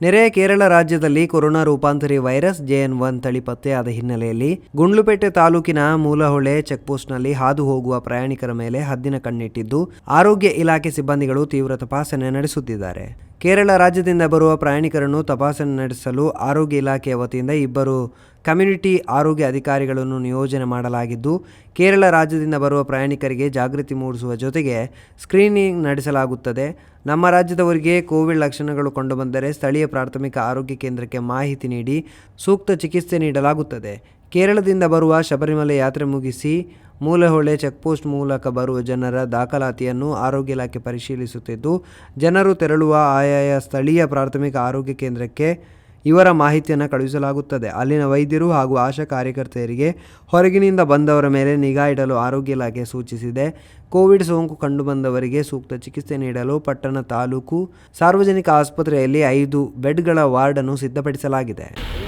ನೆರೆಯ ಕೇರಳ ರಾಜ್ಯದಲ್ಲಿ ಕೊರೋನಾ ರೂಪಾಂತರಿ ವೈರಸ್ ಜೆಎನ್ ಒನ್ ತಳಿ ಪತ್ತೆಯಾದ ಹಿನ್ನೆಲೆಯಲ್ಲಿ ಗುಂಡ್ಲುಪೇಟೆ ತಾಲೂಕಿನ ಮೂಲಹೊಳೆ ಚೆಕ್ಪೋಸ್ಟ್ನಲ್ಲಿ ಹಾದು ಹೋಗುವ ಪ್ರಯಾಣಿಕರ ಮೇಲೆ ಹದ್ದಿನ ಕಣ್ಣಿಟ್ಟಿದ್ದು, ಆರೋಗ್ಯ ಇಲಾಖೆ ಸಿಬ್ಬಂದಿಗಳು ತೀವ್ರ ತಪಾಸಣೆ ನಡೆಸುತ್ತಿದ್ದಾರೆ. ಕೇರಳ ರಾಜ್ಯದಿಂದ ಬರುವ ಪ್ರಯಾಣಿಕರನ್ನು ತಪಾಸಣೆ ನಡೆಸಲು ಆರೋಗ್ಯ ಇಲಾಖೆಯ ವತಿಯಿಂದ ಇಬ್ಬರು ಕಮ್ಯುನಿಟಿ ಆರೋಗ್ಯ ಅಧಿಕಾರಿಗಳನ್ನು ನಿಯೋಜನೆ ಮಾಡಲಾಗಿದ್ದು, ಕೇರಳ ರಾಜ್ಯದಿಂದ ಬರುವ ಪ್ರಯಾಣಿಕರಿಗೆ ಜಾಗೃತಿ ಮೂಡಿಸುವ ಜೊತೆಗೆ ಸ್ಕ್ರೀನಿಂಗ್ ನಡೆಸಲಾಗುತ್ತದೆ. ನಮ್ಮ ರಾಜ್ಯದವರಿಗೆ ಕೋವಿಡ್ ಲಕ್ಷಣಗಳು ಕಂಡುಬಂದರೆ ಸ್ಥಳೀಯ ಪ್ರಾಥಮಿಕ ಆರೋಗ್ಯ ಕೇಂದ್ರಕ್ಕೆ ಮಾಹಿತಿ ನೀಡಿ ಸೂಕ್ತ ಚಿಕಿತ್ಸೆ ನೀಡಲಾಗುತ್ತದೆ. ಕೇರಳದಿಂದ ಬರುವ ಶಬರಿಮಲೆ ಯಾತ್ರೆ ಮುಗಿಸಿ ಮೂಲಹೊಳೆ ಚೆಕ್ಪೋಸ್ಟ್ ಮೂಲಕ ಬರುವ ಜನರ ದಾಖಲಾತಿಯನ್ನು ಆರೋಗ್ಯ ಇಲಾಖೆ ಪರಿಶೀಲಿಸುತ್ತಿದ್ದು, ಜನರು ತೆರಳುವ ಆಯಾಯ ಸ್ಥಳೀಯ ಪ್ರಾಥಮಿಕ ಆರೋಗ್ಯ ಕೇಂದ್ರಕ್ಕೆ ಇವರ ಮಾಹಿತಿಯನ್ನು ಕಳುಹಿಸಲಾಗುತ್ತದೆ. ಅಲ್ಲಿನ ವೈದ್ಯರು ಹಾಗೂ ಆಶಾ ಕಾರ್ಯಕರ್ತೆಯರಿಗೆ ಹೊರಗಿನಿಂದ ಬಂದವರ ಮೇಲೆ ನಿಗಾ ಇಡಲು ಆರೋಗ್ಯ ಇಲಾಖೆ ಸೂಚಿಸಿದೆ. ಕೋವಿಡ್ ಸೋಂಕು ಕಂಡುಬಂದವರಿಗೆ ಸೂಕ್ತ ಚಿಕಿತ್ಸೆ ನೀಡಲು ಪಟ್ಟಣ ತಾಲೂಕು ಸಾರ್ವಜನಿಕ ಆಸ್ಪತ್ರೆಯಲ್ಲಿ ಐದು ಬೆಡ್ಗಳ ವಾರ್ಡನ್ನು ಸಿದ್ಧಪಡಿಸಲಾಗಿದೆ.